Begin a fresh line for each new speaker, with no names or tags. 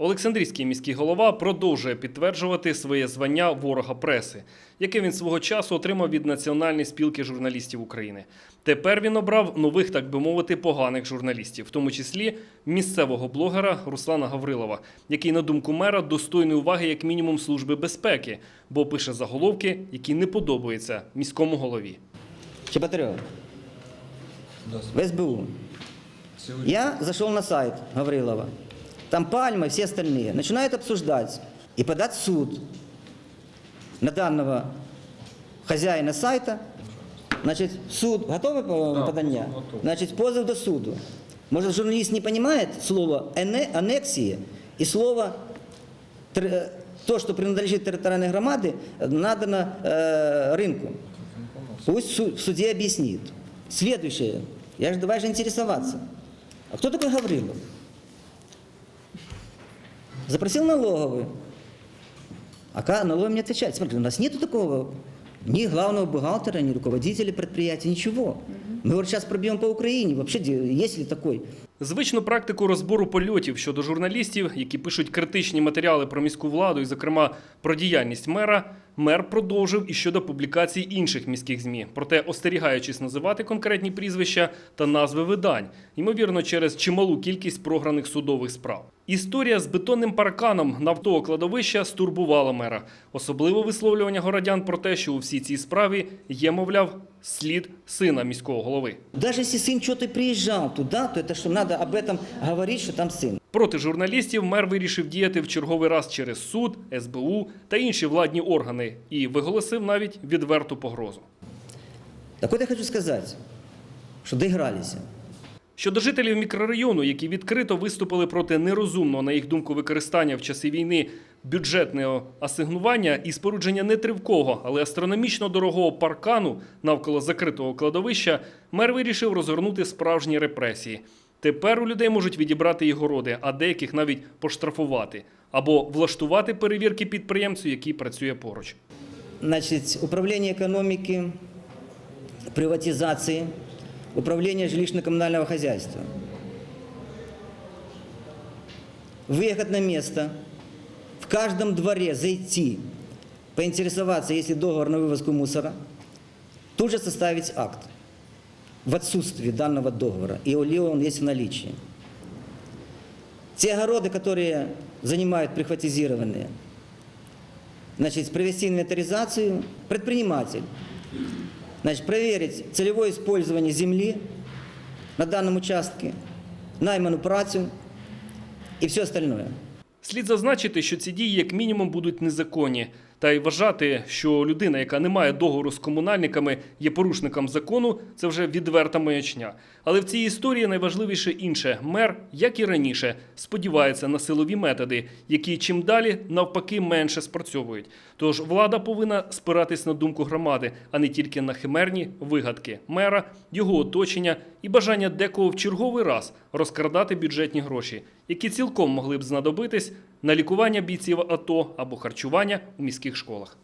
Олександрійський міський голова продовжує підтверджувати своє звання ворога преси, яке він свого часу отримав від Національної спілки журналістів України. Тепер він обрав нових, так би мовити, поганих журналістів, в тому числі місцевого блогера Руслана Гаврилова, який, на думку мера, достойний уваги як мінімум служби безпеки, бо пише заголовки, які не подобаються міському голові.
Чеботарев, в СБУ. Я зашел на сайт Гаврилова Там Пальма и все остальные. Начинают обсуждать и подать в суд на данного хозяина сайта. Значит, суд. Готовы по- подання? Значит, позов до суду. Может, журналист не понимает слово «эне- аннексии и слово тр- э, то, что принадлежит территориальной громаде, надано э, рынку. Пусть су- в суде объяснит. Следующее. Я же давай же интересоваться. А кто такой Гаврилов? Запросил налоговый. А ка- налоговый мне отвечает, смотри, у нас нету такого ни главного бухгалтера, ни руководителя предприятия, ничего. Мы вот сейчас пробьем по Украине, вообще, де- есть ли такой?
Звичну практику розбору польотів щодо журналістів, які пишуть критичні матеріали про міську владу і, зокрема, про діяльність мера, мер продовжив і щодо публікацій інших міських змі, проте остерігаючись називати конкретні прізвища та назви видань, ймовірно, через чималу кількість програних судових справ. Історія з бетонним парканом навтого кладовища стурбувала мера. Особливо висловлювання городян про те, що у всій цій справі є, мовляв, слід сина міського голови.
Даже если сын что-то приезжал туда, то это что, надо об этом говорить, что там сын.
Проти журналістів мер вирішив діяти в черговий раз через суд, СБУ та інші владні органи і виголосив навіть відверту погрозу.
Так вот я хочу сказать, что доигрались.
Щодо жителів мікрорайону, які відкрито виступили проти нерозумного, на їх думку, використання в часи війни бюджетного асигнування і спорудження не тривкого, але астрономічно дорогого паркану навколо закритого кладовища, мер вирішив розгорнути справжні репресії. Тепер у людей можуть відібрати їх городи, а деяких навіть поштрафувати або влаштувати перевірки підприємцю, який працює поруч.
Значит, управление экономики, приватизации, управление жилищно-коммунального хозяйства. Выехать на место, в каждом дворе зайти, поинтересоваться, есть ли договор на вывозку мусора, тут же составить акт в отсутствии данного договора, и ли он есть в наличии. Те огороды, которые занимают прихватизированные, значит, провести инвентаризацию, предприниматель, значит, проверить целевое использование земли на данном участке, найману працю и все остальное.
Слід зазначити, що ці дії як мінімум будуть незаконні, та й вважати, що людина, яка не має договору з комунальниками, є порушником закону, це вже відверта маячня. Але в цій історії найважливіше інше: мер, як і раніше, сподівається на силові методи, які чим далі навпаки менше спрацьовують. Тож влада повинна спиратись на думку громади, а не тільки на химерні вигадки мера, його оточення і бажання декого в черговий раз розкрадати бюджетні гроші, які цілком могли б знадобитись на лікування бійців АТО або харчування у міських школах.